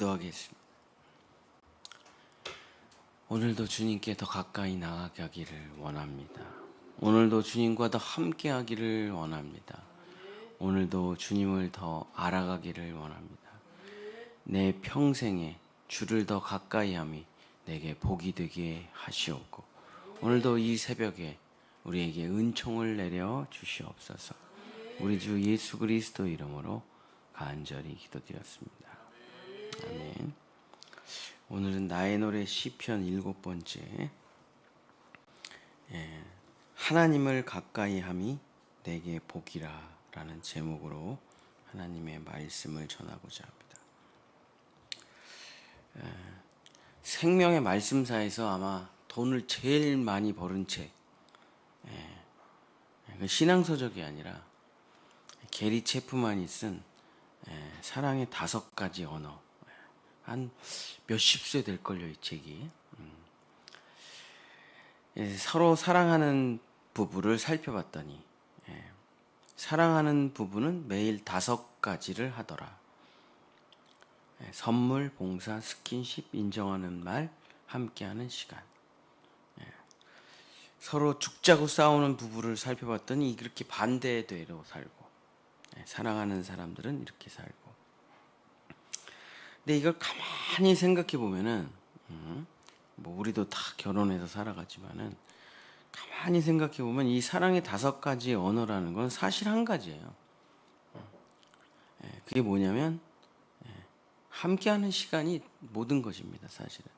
기도하겠습니다. 오늘도 주님께 더 가까이 나아가기를 원합니다. 오늘도 주님과 더 함께 하기를 원합니다. 오늘도 주님을 더 알아가기를 원합니다. 내 평생에 주를 더 가까이 함이 내게 복이 되게 하시옵고 오늘도 이 새벽에 우리에게 은총을 내려 주시옵소서. 우리 주 예수 그리스도 이름으로 간절히 기도드렸습니다. 아멘. 오늘은 나의 노래 시편 일곱 번째. 예, 하나님을 가까이 함이 내게 복이라라는 제목으로 하나님의 말씀을 전하고자 합니다. 예, 생명의 말씀사에서 아마 돈을 제일 많이 버는 책. 예, 그 신앙서적이 아니라 게리 체프만이 쓴 예, 사랑의 다섯 가지 언어. 한 몇십 세 될걸요, 이 책이. 음. 예, 서로 사랑하는 부부를 살펴봤더니, 예, 사랑하는 부부는 매일 다섯 가지를 하더라. 예, 선물, 봉사, 스킨십, 인정하는 말, 함께하는 시간. 예, 서로 죽자고 싸우는 부부를 살펴봤더니 이렇게 반대되로 살고, 예, 사랑하는 사람들은 이렇게 살고, 근데 이걸 가만히 생각해 보면은 음, 뭐 우리도 다 결혼해서 살아가지만은 가만히 생각해 보면 이 사랑의 다섯 가지 언어라는 건 사실 한 가지예요. 예, 그게 뭐냐면 예, 함께하는 시간이 모든 것입니다. 사실은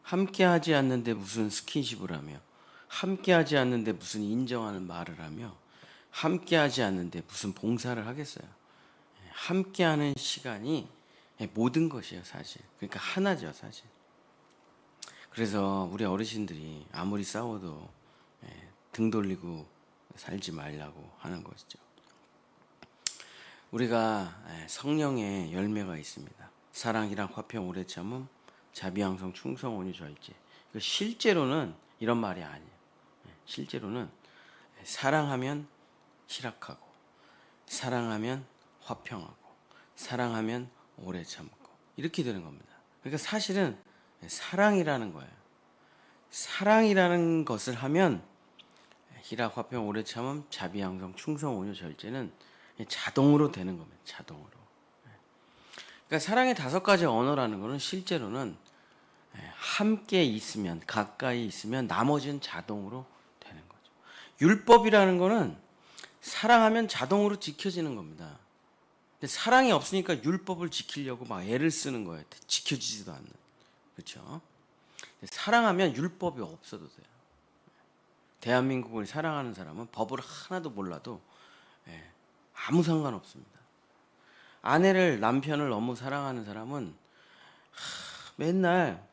함께하지 않는데 무슨 스킨십을 하며 함께하지 않는데 무슨 인정하는 말을 하며 함께하지 않는데 무슨 봉사를 하겠어요. 예, 함께하는 시간이 예, 모든 것이에요, 사실. 그러니까 하나죠, 사실. 그래서 우리 어르신들이 아무리 싸워도 예, 등 돌리고 살지 말라고 하는 것이죠. 우리가 예, 성령의 열매가 있습니다. 사랑이랑 화평, 오래 참음, 자비양성, 충성, 온유, 절제. 실제로는 이런 말이 아니에요. 실제로는 사랑하면 희락하고, 사랑하면 화평하고, 사랑하면 오래 참고 이렇게 되는 겁니다. 그러니까 사실은 사랑이라는 거예요. 사랑이라는 것을 하면 희락, 화평, 오래 참음, 자비, 양성, 충성, 온유, 절제는 자동으로 되는 겁니다. 자동으로. 그러니까 사랑의 다섯 가지 언어라는 것은 실제로는 함께 있으면 가까이 있으면 나머지는 자동으로 되는 거죠. 율법이라는 것은 사랑하면 자동으로 지켜지는 겁니다. 근데 사랑이 없으니까 율법을 지키려고 막 애를 쓰는 거예요. 지켜지지도 않는. 그렇죠? 사랑하면 율법이 없어도 돼요. 대한민국을 사랑하는 사람은 법을 하나도 몰라도 예, 아무 상관없습니다. 아내를 남편을 너무 사랑하는 사람은 하, 맨날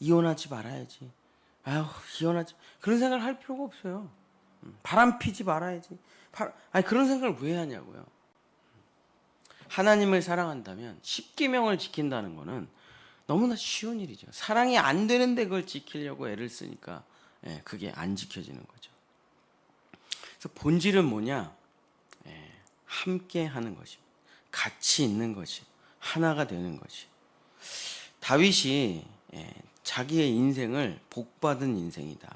이혼하지 말아야지. 아휴 이혼하지 그런 생각을 할 필요가 없어요. 음, 바람 피지 말아야지. 바, 아니 그런 생각을 왜 하냐고요. 하나님을 사랑한다면 십계명을 지킨다는 것은 너무나 쉬운 일이죠. 사랑이 안 되는데 그걸 지키려고 애를 쓰니까 예, 그게 안 지켜지는 거죠. 그래서 본질은 뭐냐? 예, 함께 하는 것입니다. 같이 있는 것이 하나가 되는 것이. 다윗이 예, 자기의 인생을 복 받은 인생이다.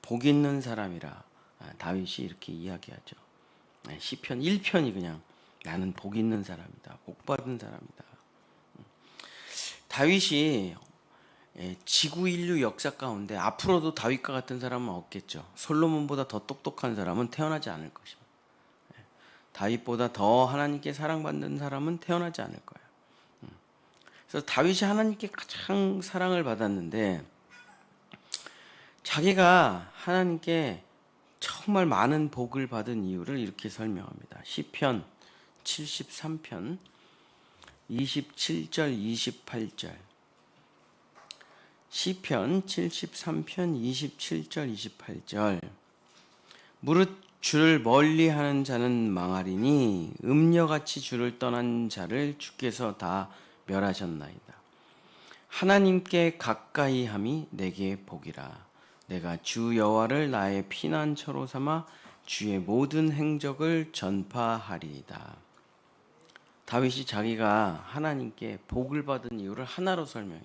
복 있는 사람이라 아, 다윗이 이렇게 이야기하죠. 예, 시편 1편이 그냥 나는 복 있는 사람이다. 복 받은 사람이다. 다윗이 예, 지구 인류 역사 가운데 앞으로도 다윗과 같은 사람은 없겠죠. 솔로몬보다 더 똑똑한 사람은 태어나지 않을 것입니다. 예, 다윗보다 더 하나님께 사랑받는 사람은 태어나지 않을 거예요. 음. 그래서 다윗이 하나님께 가장 사랑을 받았는데 자기가 하나님께 정말 많은 복을 받은 이유를 이렇게 설명합니다. 시편 73편 27절 28절 시편 73편 27절 28절 무릇 주를 멀리 하는 자는 망하리니 음녀같이 주를 떠난 자를 주께서 다 멸하셨나이다. 하나님께 가까이 함이 내게 복이라. 내가 주 여호와를 나의 피난처로 삼아 주의 모든 행적을 전파하리이다. 다윗이 자기가 하나님께 복을 받은 이유를 하나로 설명해요.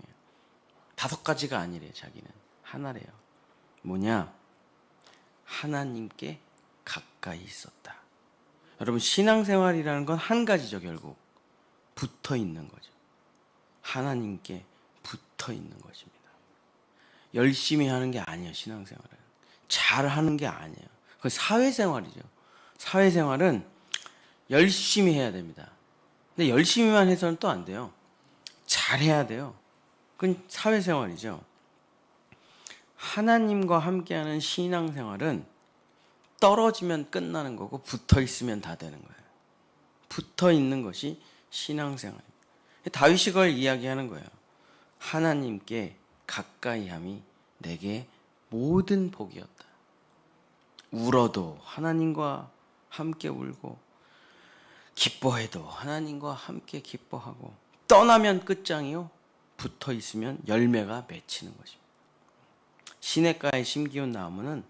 다섯 가지가 아니래요, 자기는. 하나래요. 뭐냐? 하나님께 가까이 있었다. 여러분, 신앙생활이라는 건 한 가지죠, 결국. 붙어 있는 거죠. 하나님께 붙어 있는 것입니다. 열심히 하는 게 아니에요, 신앙생활은. 잘 하는 게 아니에요. 그 사회생활이죠. 사회생활은 열심히 해야 됩니다. 근데 열심히만 해서는 또 안 돼요. 잘해야 돼요. 그건 사회생활이죠. 하나님과 함께하는 신앙생활은 떨어지면 끝나는 거고 붙어 있으면 다 되는 거예요. 붙어 있는 것이 신앙생활입니다. 다윗이 그걸 이야기하는 거예요. 하나님께 가까이함이 내게 모든 복이었다. 울어도 하나님과 함께 울고 기뻐해도 하나님과 함께 기뻐하고 떠나면 끝장이요. 붙어 있으면 열매가 맺히는 것입니다. 시냇가에 심기운 나무는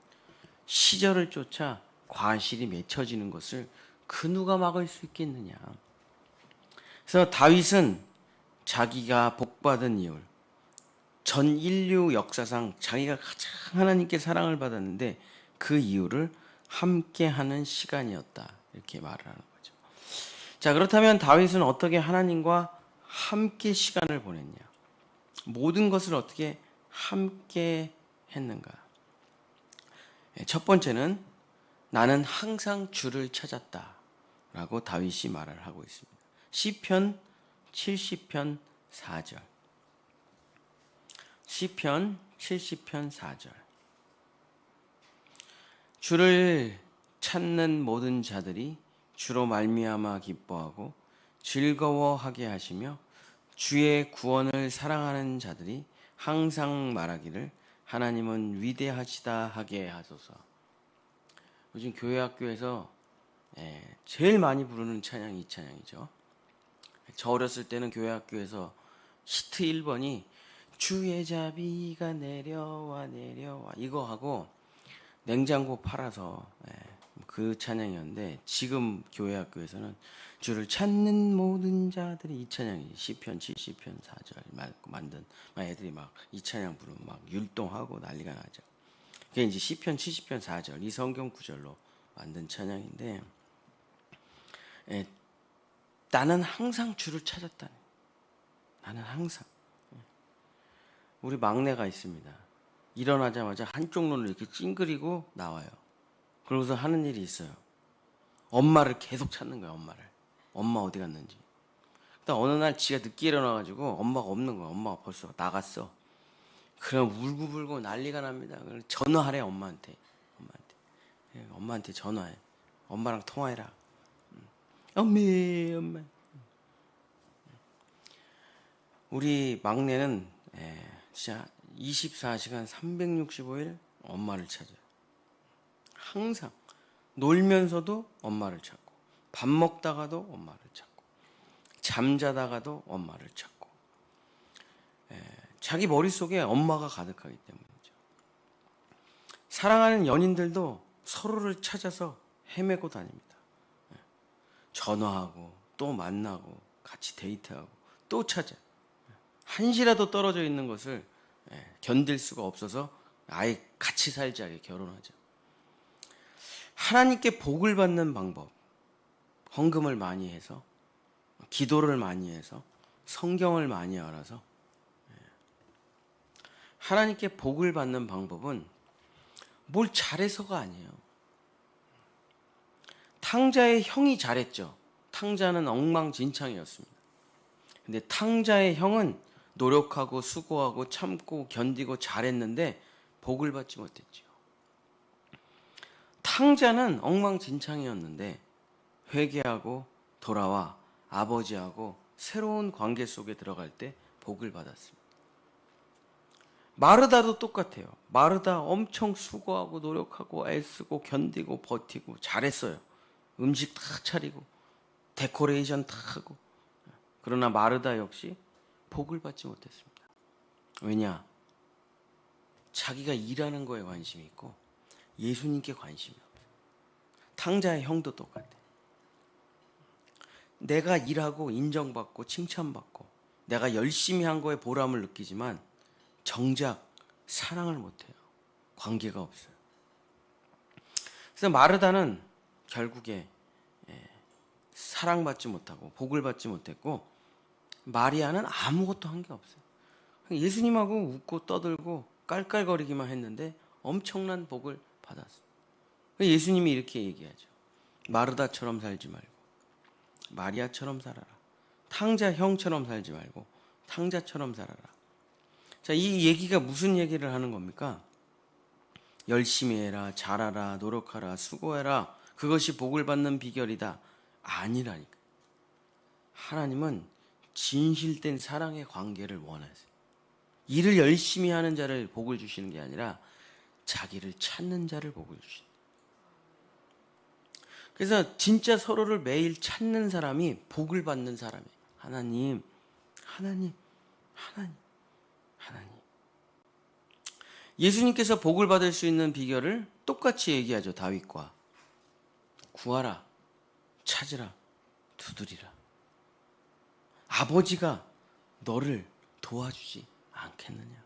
시절을 쫓아 과실이 맺혀지는 것을 그 누가 막을 수 있겠느냐. 그래서 다윗은 자기가 복받은 이유, 전 인류 역사상 자기가 가장 하나님께 사랑을 받았는데 그 이유를 함께하는 시간이었다. 이렇게 말을 하는 거죠. 자, 그렇다면 다윗은 어떻게 하나님과 함께 시간을 보냈냐? 모든 것을 어떻게 함께 했는가? 예, 첫 번째는 나는 항상 주를 찾았다. 라고 다윗이 말을 하고 있습니다. 시편 70편 4절. 시편 70편 4절. 주를 찾는 모든 자들이 주로 말미암아 기뻐하고 즐거워하게 하시며 주의 구원을 사랑하는 자들이 항상 말하기를 하나님은 위대하시다 하게 하소서. 요즘 교회 학교에서 예, 제일 많이 부르는 찬양이 이 찬양이죠. 저 어렸을 때는 교회 학교에서 히트 1번이 주의 자비가 내려와 내려와 이거 하고 냉장고 팔아서 예, 그 찬양이었는데 지금 교회 학교에서는 주를 찾는 모든 자들이 이 찬양이 시편 70편 4절 만든 막 애들이 막 이 찬양 부르면 막 율동하고 난리가 나죠. 그게 이제 시편 70편 4절 이 성경 구절로 만든 찬양인데 예, 나는 항상 주를 찾았다. 나는 항상 우리 막내가 있습니다. 일어나자마자 한쪽 눈을 이렇게 찡그리고 나와요. 그러고서 하는 일이 있어요. 엄마를 계속 찾는 거야, 엄마를. 엄마 어디 갔는지. 딱 어느 날 지가 늦게 일어나가지고 엄마가 없는 거야. 엄마가 벌써 나갔어. 그럼 울고불고 난리가 납니다. 전화하래, 엄마한테. 엄마한테. 예, 엄마한테 전화해. 엄마랑 통화해라. 엄마, 엄마. 우리 막내는 예, 진짜 24시간 365일 엄마를 찾아요. 항상 놀면서도 엄마를 찾고 밥 먹다가도 엄마를 찾고 잠자다가도 엄마를 찾고 예, 자기 머릿속에 엄마가 가득하기 때문이죠. 사랑하는 연인들도 서로를 찾아서 헤매고 다닙니다. 예, 전화하고 또 만나고 같이 데이트하고 또 찾아 한시라도 떨어져 있는 것을 예, 견딜 수가 없어서 아예 같이 살자게 결혼하죠. 하나님께 복을 받는 방법, 헌금을 많이 해서, 기도를 많이 해서, 성경을 많이 알아서, 예. 하나님께 복을 받는 방법은 뭘 잘해서가 아니에요. 탕자의 형이 잘했죠. 탕자는 엉망진창이었습니다. 근데 탕자의 형은 노력하고 수고하고 참고 견디고 잘했는데 복을 받지 못했지 요. 탕자는 엉망진창이었는데 회개하고 돌아와 아버지하고 새로운 관계 속에 들어갈 때 복을 받았습니다. 마르다도 똑같아요. 마르다 엄청 수고하고 노력하고 애쓰고 견디고 버티고 잘했어요. 음식 다 차리고 데코레이션 다 하고 그러나 마르다 역시 복을 받지 못했습니다. 왜냐? 자기가 일하는 거에 관심이 있고 예수님께 관심이 탕자의 형도 똑같아. 내가 일하고 인정받고 칭찬받고 내가 열심히 한 거에 보람을 느끼지만 정작 사랑을 못해요. 관계가 없어요. 그래서 마르다는 결국에 예, 사랑받지 못하고 복을 받지 못했고 마리아는 아무것도 한 게 없어요. 예수님하고 웃고 떠들고 깔깔거리기만 했는데 엄청난 복을 받았어요. 예수님이 이렇게 얘기하죠. 마르다처럼 살지 말고 마리아처럼 살아라. 탕자 형처럼 살지 말고 탕자처럼 살아라. 자, 이 얘기가 무슨 얘기를 하는 겁니까? 열심히 해라, 잘하라, 노력하라, 수고해라. 그것이 복을 받는 비결이다. 아니라니까. 하나님은 진실된 사랑의 관계를 원하세요. 일을 열심히 하는 자를 복을 주시는 게 아니라 자기를 찾는 자를 복을 주신다. 그래서 진짜 서로를 매일 찾는 사람이 복을 받는 사람이에요. 하나님, 하나님, 하나님, 하나님. 예수님께서 복을 받을 수 있는 비결을 똑같이 얘기하죠. 다윗과 구하라, 찾으라, 두드리라. 아버지가 너를 도와주지 않겠느냐.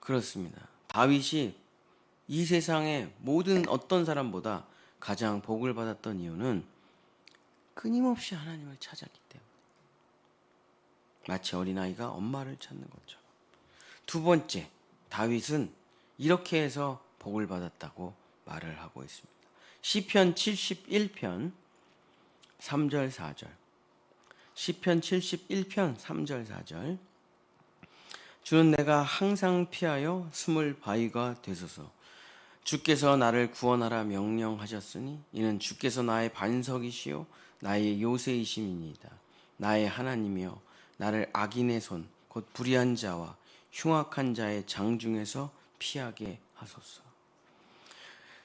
그렇습니다. 다윗이 이 세상의 모든 어떤 사람보다 가장 복을 받았던 이유는 끊임없이 하나님을 찾았기 때문에. 마치 어린아이가 엄마를 찾는 것처럼. 두 번째, 다윗은 이렇게 해서 복을 받았다고 말을 하고 있습니다. 시편 71편 3절 4절. 시편 71편 3절 4절. 주는 내가 항상 피하여 숨을 바위가 되소서. 주께서 나를 구원하라 명령하셨으니 이는 주께서 나의 반석이시요 나의 요새이심이니이다. 나의 하나님이여 나를 악인의 손 곧 불의한 자와 흉악한 자의 장중에서 피하게 하소서.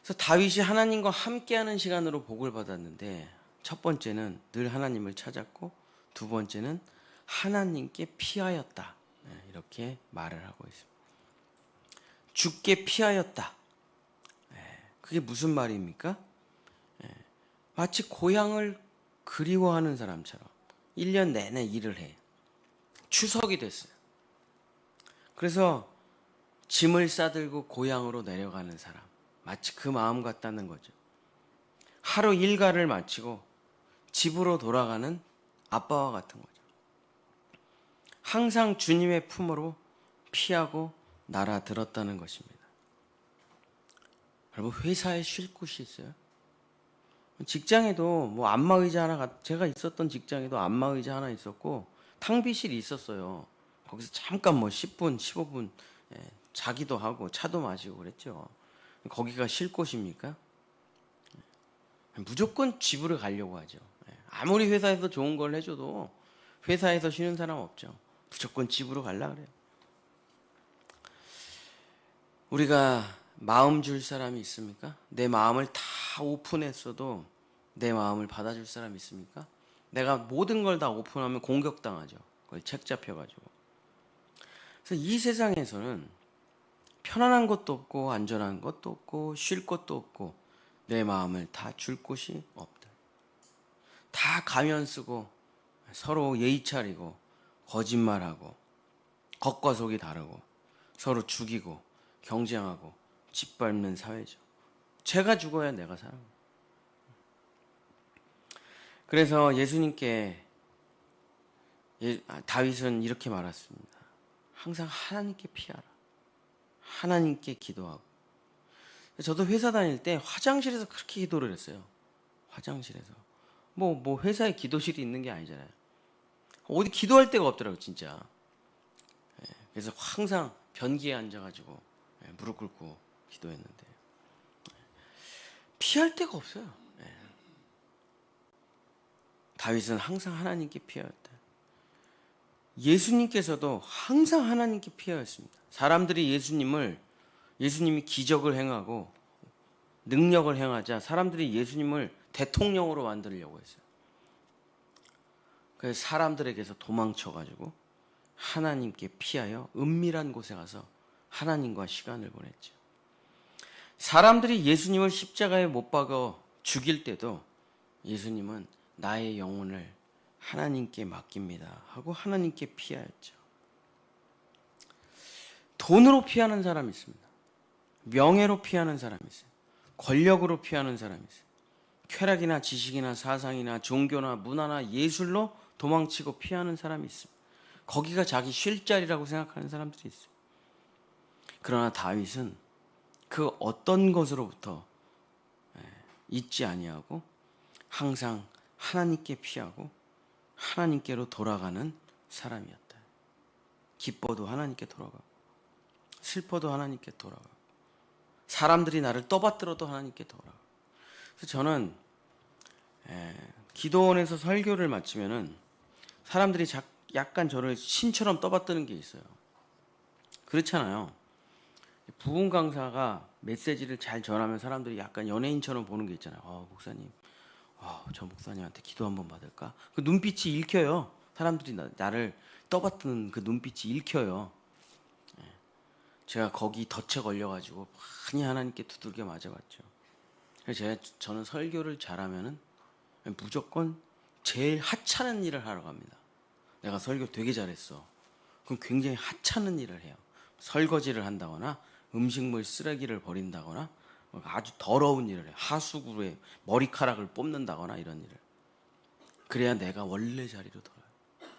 그래서 다윗이 하나님과 함께하는 시간으로 복을 받았는데 첫 번째는 늘 하나님을 찾았고 두 번째는 하나님께 피하였다. 네, 이렇게 말을 하고 있습니다. 주께 피하였다. 네, 그게 무슨 말입니까? 네, 마치 고향을 그리워하는 사람처럼 1년 내내 일을 해. 추석이 됐어요. 그래서 짐을 싸들고 고향으로 내려가는 사람. 마치 그 마음 같다는 거죠. 하루 일과를 마치고 집으로 돌아가는 아빠와 같은 거죠. 항상 주님의 품으로 피하고 날아들었다는 것입니다. 여러분 회사에 쉴 곳이 있어요? 직장에도 뭐 안마 의자 하나 제가 있었던 직장에도 안마 의자 하나 있었고 탕비실이 있었어요. 거기서 잠깐 뭐 10분, 15분 예, 자기도 하고 차도 마시고 그랬죠. 거기가 쉴 곳입니까? 예, 무조건 집으로 가려고 하죠. 예, 아무리 회사에서 좋은 걸 해줘도 회사에서 쉬는 사람 없죠. 무조건 집으로 갈라 그래요. 우리가 마음 줄 사람이 있습니까? 내 마음을 다 오픈했어도 내 마음을 받아줄 사람이 있습니까? 내가 모든 걸 다 오픈하면 공격당하죠. 그걸 책 잡혀가지고. 그래서 이 세상에서는 편안한 것도 없고 안전한 것도 없고 쉴 것도 없고 내 마음을 다 줄 곳이 없다. 다 가면 쓰고 서로 예의 차리고 거짓말하고 겉과 속이 다르고 서로 죽이고 경쟁하고 짓밟는 사회죠. 제가 죽어야 내가 살아. 그래서 예수님께 예, 아, 다윗은 이렇게 말했습니다. 항상 하나님께 피하라. 하나님께 기도하고. 저도 회사 다닐 때 화장실에서 그렇게 기도를 했어요. 화장실에서. 뭐, 뭐 회사에 기도실이 있는 게 아니잖아요. 어디 기도할 데가 없더라고요, 진짜. 예, 그래서 항상 변기에 앉아가지고 예, 무릎 꿇고 기도했는데. 피할 데가 없어요. 예. 다윗은 항상 하나님께 피하였다. 예수님께서도 항상 하나님께 피하였습니다. 사람들이 예수님을 예수님이 기적을 행하고 능력을 행하자 사람들이 예수님을 대통령으로 만들려고 했어요. 그래서 사람들에게서 도망쳐가지고 하나님께 피하여 은밀한 곳에 가서 하나님과 시간을 보냈죠. 사람들이 예수님을 십자가에 못 박아 죽일 때도 예수님은 나의 영혼을 하나님께 맡깁니다 하고 하나님께 피하였죠. 돈으로 피하는 사람이 있습니다. 명예로 피하는 사람이 있어요. 권력으로 피하는 사람이 있어요. 쾌락이나 지식이나 사상이나 종교나 문화나 예술로 도망치고 피하는 사람이 있습니다. 거기가 자기 쉴 자리라고 생각하는 사람들이 있어요. 그러나 다윗은 그 어떤 것으로부터 예, 잊지 아니하고 항상 하나님께 피하고 하나님께로 돌아가는 사람이었다. 기뻐도 하나님께 돌아가고 슬퍼도 하나님께 돌아가고 사람들이 나를 떠받들어도 하나님께 돌아가고 그래서 저는 에, 기도원에서 설교를 마치면은 사람들이 자, 약간 저를 신처럼 떠받드는 게 있어요. 그렇잖아요. 부흥 강사가 메시지를 잘 전하면 사람들이 약간 연예인처럼 보는 게 있잖아요. 아, 목사님, 아, 저 목사님한테 기도 한번 받을까? 그 눈빛이 읽혀요. 사람들이 나, 나를 떠받드는 그 눈빛이 읽혀요. 예. 제가 거기 덫에 걸려가지고 많이 하나님께 두들겨 맞아봤죠. 그래서 제가 저는 설교를 잘하면은 무조건 제일 하찮은 일을 하러 갑니다. 내가 설교 되게 잘했어. 그럼 굉장히 하찮은 일을 해요. 설거지를 한다거나 음식물 쓰레기를 버린다거나 아주 더러운 일을 해요. 하수구에 머리카락을 뽑는다거나 이런 일을. 그래야 내가 원래 자리로 돌아요.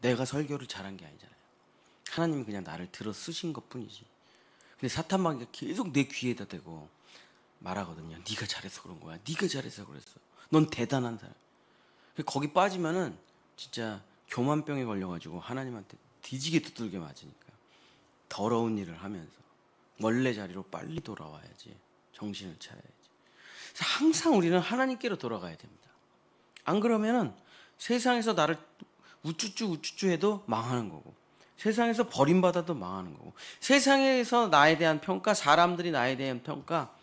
내가 설교를 잘한 게 아니잖아요. 하나님이 그냥 나를 들어 쓰신 것 뿐이지. 근데 사탄마귀가 계속 내 귀에다 대고 말하거든요. 네가 잘해서 그런 거야. 네가 잘해서 그랬어. 넌 대단한 사람. 거기 빠지면은 진짜 교만병에 걸려가지고 하나님한테 뒤지게 두들겨 맞으니까 더러운 일을 하면서 원래 자리로 빨리 돌아와야지 정신을 차려야지. 항상 우리는 하나님께로 돌아가야 됩니다. 안 그러면은 세상에서 나를 우쭈쭈 우쭈쭈 해도 망하는 거고 세상에서 버림받아도 망하는 거고 세상에서 나에 대한 평가 사람들이 나에 대한 평가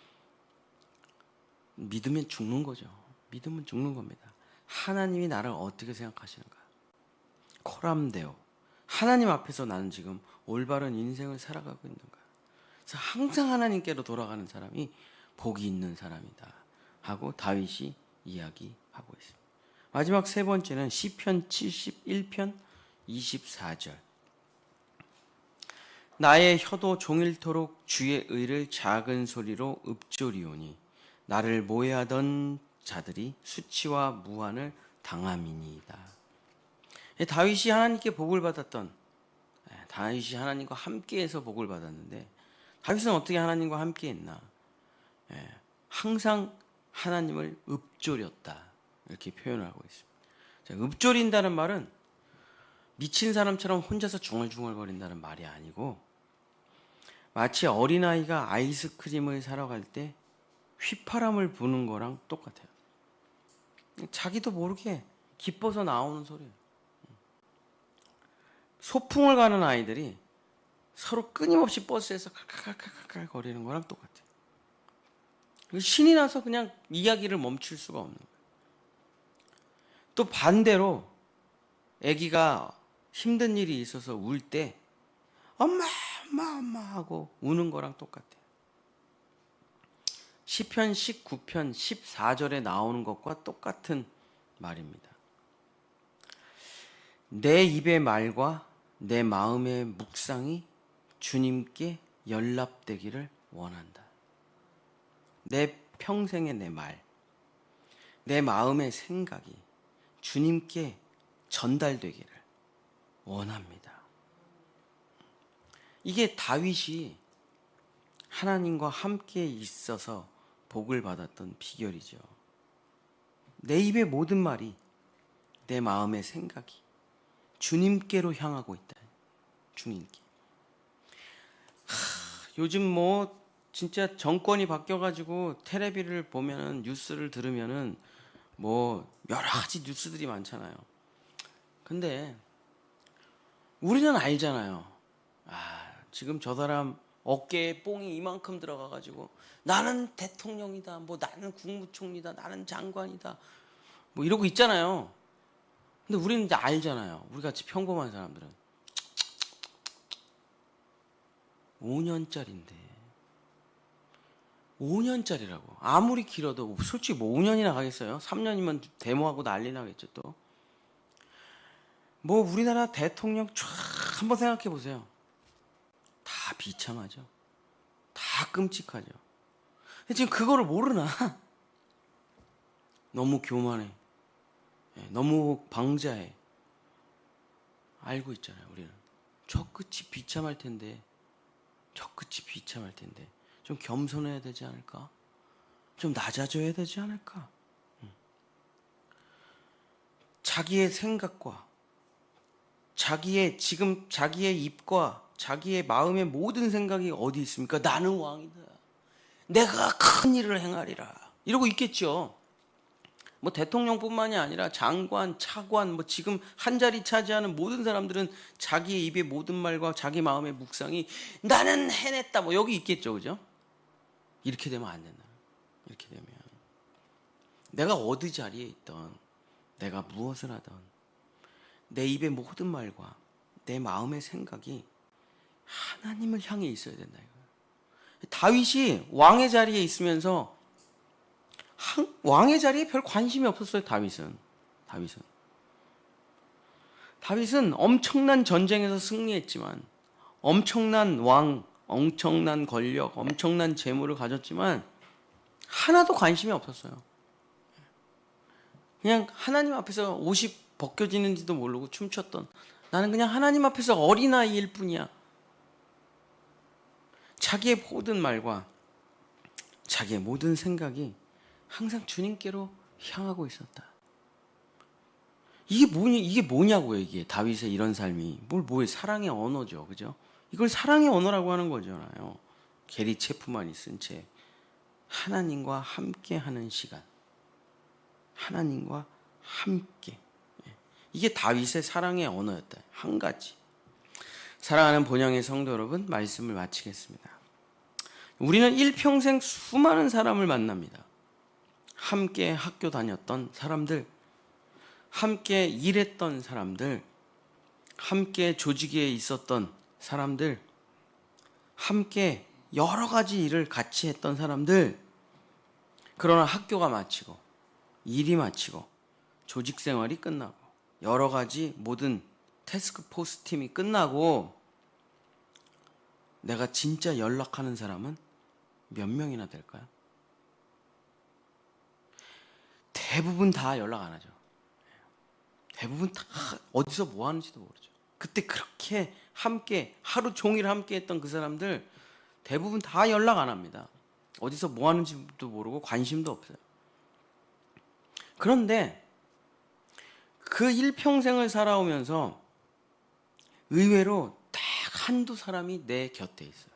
믿으면 죽는 거죠. 믿으면 죽는 겁니다. 하나님이 나를 어떻게 생각하시는가? 코람데오. 하나님 앞에서 나는 지금 올바른 인생을 살아가고 있는가? 항상 하나님께로 돌아가는 사람이 복이 있는 사람이다. 하고 다윗이 이야기하고 있습니다. 마지막 세 번째는 시편 71편 24절. 나의 혀도 종일토록 주의 의를 작은 소리로 읊조리오니 나를 모해하던 자들이 수치와 무한을 당함이니이다. 예, 다윗이 하나님께 복을 받았던 예, 다윗이 하나님과 함께해서 복을 받았는데 다윗은 어떻게 하나님과 함께 했나? 예, 항상 하나님을 읊조렸다 이렇게 표현을 하고 있습니다. 자, 읊조린다는 말은 미친 사람처럼 혼자서 중얼중얼거린다는 말이 아니고 마치 어린아이가 아이스크림을 사러 갈 때 휘파람을 부는 거랑 똑같아요. 자기도 모르게 기뻐서 나오는 소리예요. 소풍을 가는 아이들이 서로 끊임없이 버스에서 칼칼칼칼 거리는 거랑 똑같아요. 신이 나서 그냥 이야기를 멈출 수가 없는 거예요. 또 반대로 아기가 힘든 일이 있어서 울 때 엄마 엄마 엄마 하고 우는 거랑 똑같아요. 시편 19편 14절에 나오는 것과 똑같은 말입니다. 내 입의 말과 내 마음의 묵상이 주님께 연락되기를 원한다. 내 평생의 내 말, 내 마음의 생각이 주님께 전달되기를 원합니다. 이게 다윗이 하나님과 함께 있어서 복을 받았던 비결이죠. 내 입의 모든 말이 내 마음의 생각이 주님께로 향하고 있다. 주님께. 하, 요즘 뭐 진짜 정권이 바뀌어가지고 테레비를 보면은 뉴스를 들으면은 뭐 여러 가지 뉴스들이 많잖아요. 근데 우리는 알잖아요. 아, 지금 저 사람 어깨에 뽕이 이만큼 들어가가지고 나는 대통령이다, 뭐 나는 국무총리다, 나는 장관이다, 뭐 이러고 있잖아요. 근데 우리는 이제 알잖아요. 우리 같이 평범한 사람들은 5년짜리인데 5년짜리라고. 아무리 길어도 솔직히 뭐 5년이나 가겠어요? 3년이면 데모하고 난리 나겠죠, 또. 뭐 우리나라 대통령 쫙 한번 생각해 보세요. 다 비참하죠. 다 끔찍하죠. 지금 그거를 모르나? 너무 교만해. 예, 너무 방자해. 알고 있잖아요, 우리는. 저 끝이 비참할 텐데. 저 끝이 비참할 텐데. 좀 겸손해야 되지 않을까? 좀 낮아져야 되지 않을까? 음. 자기의 생각과 자기의 지금 자기의 입과 자기의 마음의 모든 생각이 어디 있습니까? 나는 왕이다. 내가 큰 일을 행하리라. 이러고 있겠죠. 뭐 대통령뿐만이 아니라 장관, 차관, 뭐 지금 한 자리 차지하는 모든 사람들은 자기의 입의 모든 말과 자기 마음의 묵상이 나는 해냈다. 뭐 여기 있겠죠, 그죠? 이렇게 되면 안 된다. 이렇게 되면 내가 어디 자리에 있던 내가 무엇을 하던 내 입의 모든 말과 내 마음의 생각이 하나님을 향해 있어야 된다. 이거예요. 다윗이 왕의 자리에 있으면서 한- 왕의 자리에 별 관심이 없었어요. 다윗은 다윗은 다윗은 엄청난 전쟁에서 승리했지만 엄청난 왕, 엄청난 권력, 엄청난 재물을 가졌지만 하나도 관심이 없었어요. 그냥 하나님 앞에서 옷이 벗겨지는지도 모르고 춤췄던 나는 그냥 하나님 앞에서 어린아이일 뿐이야. 자기의 모든 말과 자기의 모든 생각이 항상 주님께로 향하고 있었다. 이게 뭐냐, 이게 뭐냐고요, 이게. 다윗의 이런 삶이. 뭘, 뭘, 사랑의 언어죠. 그죠? 이걸 사랑의 언어라고 하는 거잖아요. 게리 체프만이 쓴 책. 하나님과 함께 하는 시간. 하나님과 함께. 예. 이게 다윗의 사랑의 언어였다. 한 가지. 사랑하는 본향의 성도 여러분, 말씀을 마치겠습니다. 우리는 일평생 수많은 사람을 만납니다. 함께 학교 다녔던 사람들, 함께 일했던 사람들, 함께 조직에 있었던 사람들, 함께 여러 가지 일을 같이 했던 사람들, 그러나 학교가 마치고, 일이 마치고, 조직 생활이 끝나고, 여러 가지 모든 태스크 포스 팀이 끝나고, 내가 진짜 연락하는 사람은 몇 명이나 될까요? 대부분 다 연락 안 하죠. 대부분 다 어디서 뭐 하는지도 모르죠. 그때 그렇게 함께 하루 종일 함께 했던 그 사람들 대부분 다 연락 안 합니다. 어디서 뭐 하는지도 모르고 관심도 없어요. 그런데 그 일평생을 살아오면서 의외로 딱 한두 사람이 내 곁에 있어요.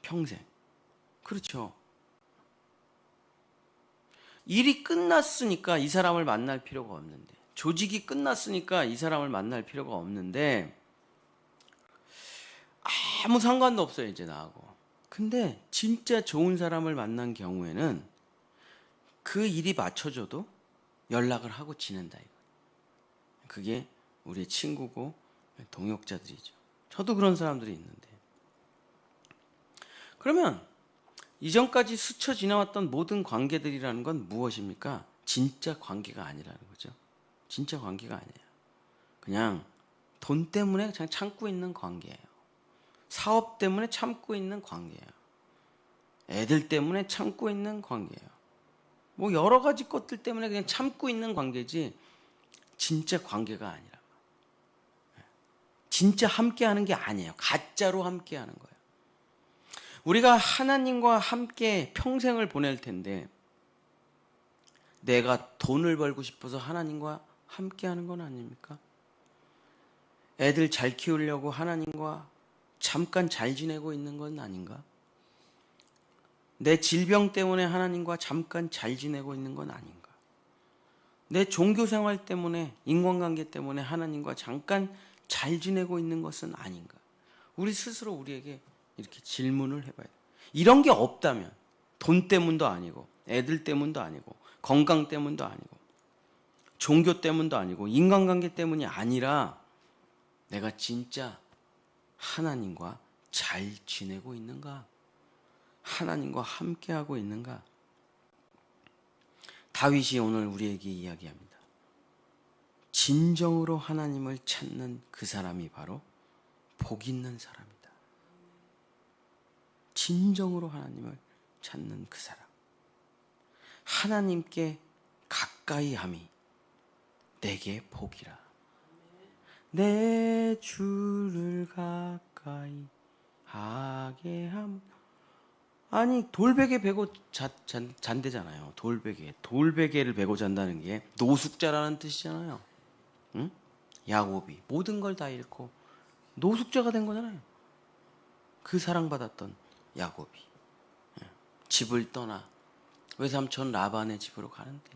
평생. 그렇죠. 일이 끝났으니까 이 사람을 만날 필요가 없는데 조직이 끝났으니까 이 사람을 만날 필요가 없는데 아무 상관도 없어요 이제 나하고. 근데 진짜 좋은 사람을 만난 경우에는 그 일이 맞춰져도 연락을 하고 지낸다 이거. 그게 우리의 친구고 동역자들이죠. 저도 그런 사람들이 있는데. 그러면 이전까지 스쳐 지나왔던 모든 관계들이라는 건 무엇입니까? 진짜 관계가 아니라는 거죠. 진짜 관계가 아니에요. 그냥 돈 때문에 그냥 참고 있는 관계예요. 사업 때문에 참고 있는 관계예요. 애들 때문에 참고 있는 관계예요. 뭐 여러 가지 것들 때문에 그냥 참고 있는 관계지 진짜 관계가 아니라. 진짜 함께 하는 게 아니에요. 가짜로 함께 하는 거예요. 우리가 하나님과 함께 평생을 보낼 텐데 내가 돈을 벌고 싶어서 하나님과 함께 하는 건 아닙니까? 애들 잘 키우려고 하나님과 잠깐 잘 지내고 있는 건 아닌가? 내 질병 때문에 하나님과 잠깐 잘 지내고 있는 건 아닌가? 내 종교 생활 때문에 인간관계 때문에 하나님과 잠깐 잘 지내고 있는 것은 아닌가? 우리 스스로 우리에게 이렇게 질문을 해봐야 돼. 이런 게 없다면 돈 때문도 아니고 애들 때문도 아니고 건강 때문도 아니고 종교 때문도 아니고 인간관계 때문이 아니라 내가 진짜 하나님과 잘 지내고 있는가? 하나님과 함께하고 있는가? 다윗이 오늘 우리에게 이야기합니다. 진정으로 하나님을 찾는 그 사람이 바로 복 있는 사람이다. 진정으로 하나님을 찾는 그 사람. 하나님께 가까이 함이 내게 복이라. 내 주를 가까이 하게 함. 아니 돌베개 베고 자, 잔, 잔대잖아요. 돌베개. 돌베개를 베고 잔다는 게 노숙자라는 뜻이잖아요. 응? 야곱이 모든 걸 다 잃고 노숙자가 된 거잖아요. 그 사랑받았던 야곱이 예. 집을 떠나 외삼촌 라반의 집으로 가는데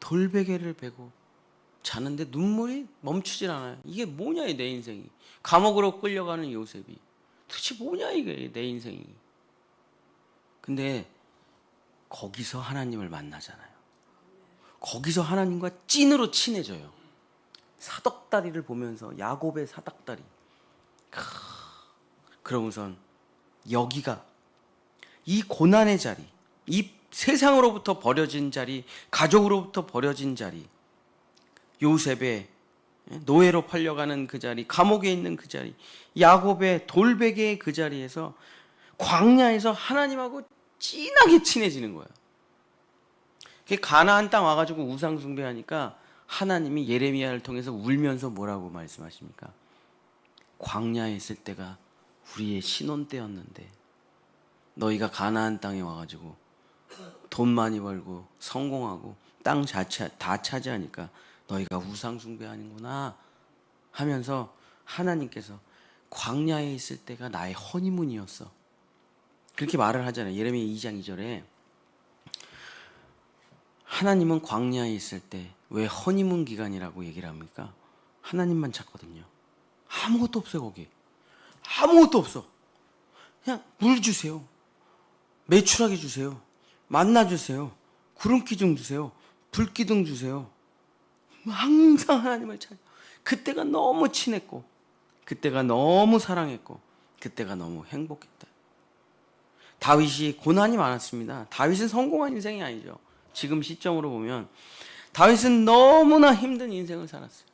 돌베개를 베고 자는데 눈물이 멈추질 않아요. 이게 뭐냐 이내 인생이 감옥으로 끌려가는 요셉이 도대체 뭐냐 이게 내 인생이. 근데 거기서 하나님을 만나잖아요. 거기서 하나님과 찐으로 친해져요. 사덕다리를 보면서 야곱의 사덕다리. 크, 그러고선 여기가 이 고난의 자리, 이 세상으로부터 버려진 자리, 가족으로부터 버려진 자리, 요셉의 노예로 팔려가는 그 자리, 감옥에 있는 그 자리, 야곱의 돌베개의 그 자리에서 광야에서 하나님하고 진하게 친해지는 거예요. 그 가나안 땅 와가지고 우상 숭배하니까 하나님이 예레미야를 통해서 울면서 뭐라고 말씀하십니까? 광야에 있을 때가 우리의 신혼 때였는데 너희가 가나안 땅에 와가지고 돈 많이 벌고 성공하고 땅 자체 다 차지하니까 너희가 우상 숭배하는구나 하면서 하나님께서 광야에 있을 때가 나의 허니문이었어. 그렇게 말을 하잖아요. 예레미야 2장 2절에 하나님은 광야에 있을 때 왜 허니문 기간이라고 얘기를 합니까? 하나님만 찾거든요. 아무것도 없어요, 거기. 아무것도 없어. 그냥 물 주세요. 매출하게 주세요. 만나 주세요. 구름 기둥 주세요. 불 기둥 주세요. 항상 하나님을 찾아. 그때가 너무 친했고, 그때가 너무 사랑했고, 그때가 너무 행복했다. 다윗이 고난이 많았습니다. 다윗은 성공한 인생이 아니죠. 지금 시점으로 보면 다윗은 너무나 힘든 인생을 살았어요.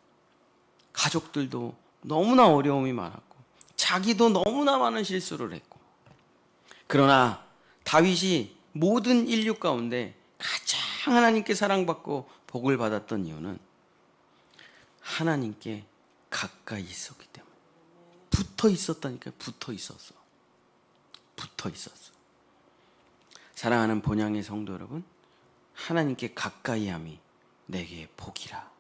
가족들도 너무나 어려움이 많았고 자기도 너무나 많은 실수를 했고. 그러나 다윗이 모든 인류 가운데 가장 하나님께 사랑받고 복을 받았던 이유는 하나님께 가까이 있었기 때문에. 붙어 있었다니까 붙어 있었어 붙어 있었어 사랑하는 본향의 성도 여러분 하나님께 가까이 함이 내게 복이라.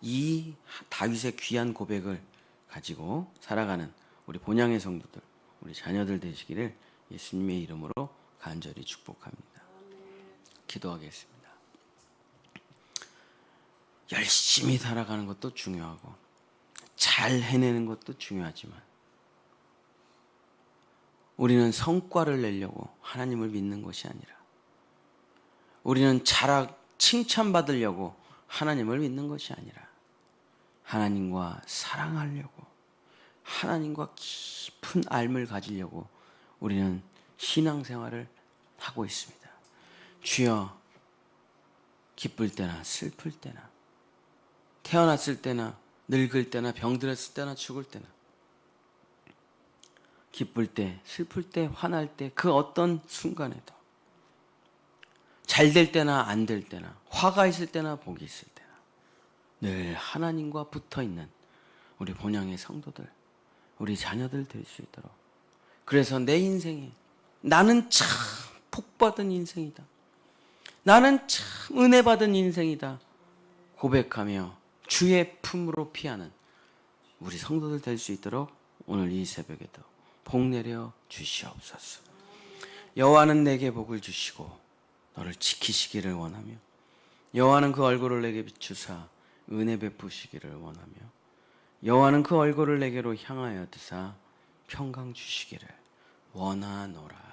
이 다윗의 귀한 고백을 가지고 살아가는 우리 본향의 성도들, 우리 자녀들 되시기를 예수님의 이름으로 간절히 축복합니다. 기도하겠습니다. 열심히 살아가는 것도 중요하고 잘 해내는 것도 중요하지만 우리는 성과를 내려고 하나님을 믿는 것이 아니라 우리는 자락 칭찬받으려고 하나님을 믿는 것이 아니라 하나님과 사랑하려고 하나님과 깊은 알을 가지려고 우리는 신앙생활을 하고 있습니다. 주여 기쁠 때나 슬플 때나 태어났을 때나 늙을 때나 병들었을 때나 죽을 때나 기쁠 때 슬플 때 화날 때 그 어떤 순간에도 잘 될 때나 안 될 때나 화가 있을 때나 복이 있을 때나 늘 하나님과 붙어 있는 우리 본향의 성도들, 우리 자녀들 될 수 있도록 그래서 내 인생에 나는 참 복받은 인생이다. 나는 참 은혜 받은 인생이다. 고백하며 주의 품으로 피하는 우리 성도들 될 수 있도록 오늘 이 새벽에도 복 내려 주시옵소서. 여호와는 내게 복을 주시고 너를 지키시기를 원하며 여호와는 그 얼굴을 내게 비추사 은혜 베푸시기를 원하며 여호와는 그 얼굴을 내게로 향하여 드사 평강 주시기를 원하노라.